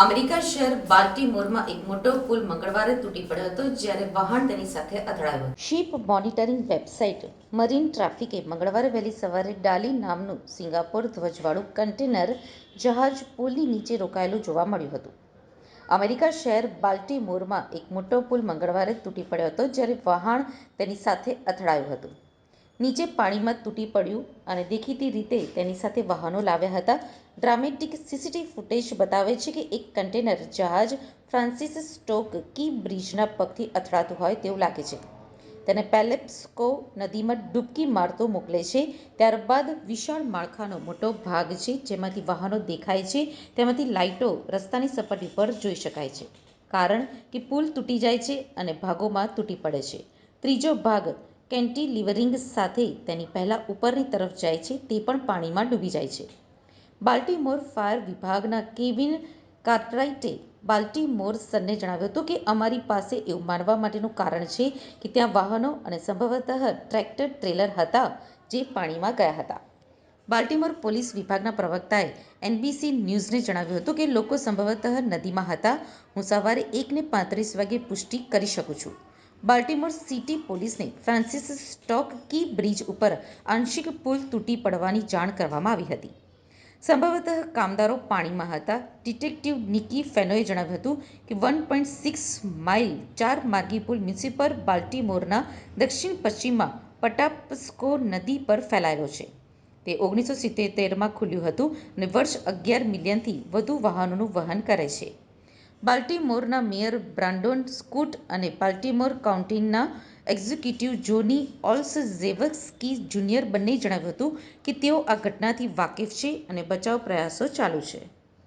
America શહેર બાલ્ટીમોરમાં એક મોટો પુલ મંગળવારે તૂટી પડ્યો હતો, જ્યારે વહાણ તેની સાથે અથડાયું શિપ મોનિટરિંગ વેબસાઇટ મરીન ટ્રાફિકે મંગળવારે વહેલી સવારે ડાલી નામનું સિંગાપોર ધ્વજવાળું કન્ટેનર જહાજ પુલની નીચે રોકાયેલું જોવા મળ્યું હતું. અમેરિકા શહેર બાલ્ટીમોરમાં એક મોટો પુલ મંગળવારે તૂટી પડ્યો હતો, જ્યારે વહાણ તેની સાથે અથડાયું હતું. નીચે પાણીમાં તૂટી પડ્યું અને દેખીતી રીતે તેની સાથે વાહનો લાવ્યા હતા. ડ્રામેટિક સીસીટીવી ફૂટેજ બતાવે છે કે એક કન્ટેનર જહાજ ફ્રાન્સિસ સ્ટોક કી બ્રિજના પગથી અથડાતું હોય તેવું લાગે છે. તેને પેલેપ્સકો નદીમાં ડૂબકી મારતો મોકલે છે. ત્યારબાદ વિશાળ માળખાનો મોટો ભાગ છે, જેમાંથી વાહનો દેખાય છે. તેમાંથી લાઇટો રસ્તાની સપાટી પર જોઈ શકાય છે. કારણ કે પુલ તૂટી જાય છે અને ભાગોમાં તૂટી પડે છે. ત્રીજો ભાગ કેન્ટિલીવરિંગ સાથે તેની પહેલાં ઉપરની તરફ જાય છે, તે પણ પાણીમાં ડૂબી જાય છે. બાલ્ટીમોર ફાયર વિભાગના કેવિન કાર્ટરાઇટે બાલ્ટીમોર સનને જણાવ્યું હતું કે અમારી પાસે એવું માનવા માટેનું કારણ છે કે ત્યાં વાહનો અને સંભવતઃ ટ્રેક્ટર ટ્રેલર હતા જે પાણીમાં ગયા હતા. બાલ્ટીમોર પોલીસ વિભાગના પ્રવક્તાએ એનબીસી ન્યૂઝને જણાવ્યું હતું કે લોકો સંભવતઃ નદીમાં હતા. હું સવારે એકને પાંત્રીસ વાગ્યે પુષ્ટિ કરી શકું છું. બાલ્ટીમોર સિટી પોલીસને ફ્રાન્સિસ સ્ટોક કી બ્રિજ ઉપર આંશિક પુલ તૂટી પડવાની જાણ કરવામાં આવી હતી. સંભવતઃ કામદારો પાણીમાં હતા. ડિટેક્ટિવ નિકી ફેનોએ જણાવ્યું હતું કે વન પોઈન્ટ સિક્સ માઇલ ચાર માર્ગી પુલ મ્યુનિસિપલ બાલ્ટીમોરના દક્ષિણ પશ્ચિમમાં પટાપસ્કો નદી પર ફેલાયેલો છે. તે ઓગણીસો સિત્તેરમાં ખુલ્યું હતું અને વર્ષ અગિયાર મિલિયનથી વધુ વાહનોનું વહન કરે છે. બાલ્ટીમોરના મેયર બ્રાન્ડોન સ્કૂટ અને બાલ્ટીમોર કાઉન્ટીના એક્ઝિક્યુટિવ જોની ઓલ્સઝેવસ્કી જુનિયર બંનેએ જણાવ્યું હતું કે તેઓ આ ઘટનાથી વાકેફ છે અને બચાવ પ્રયાસો ચાલુ છે.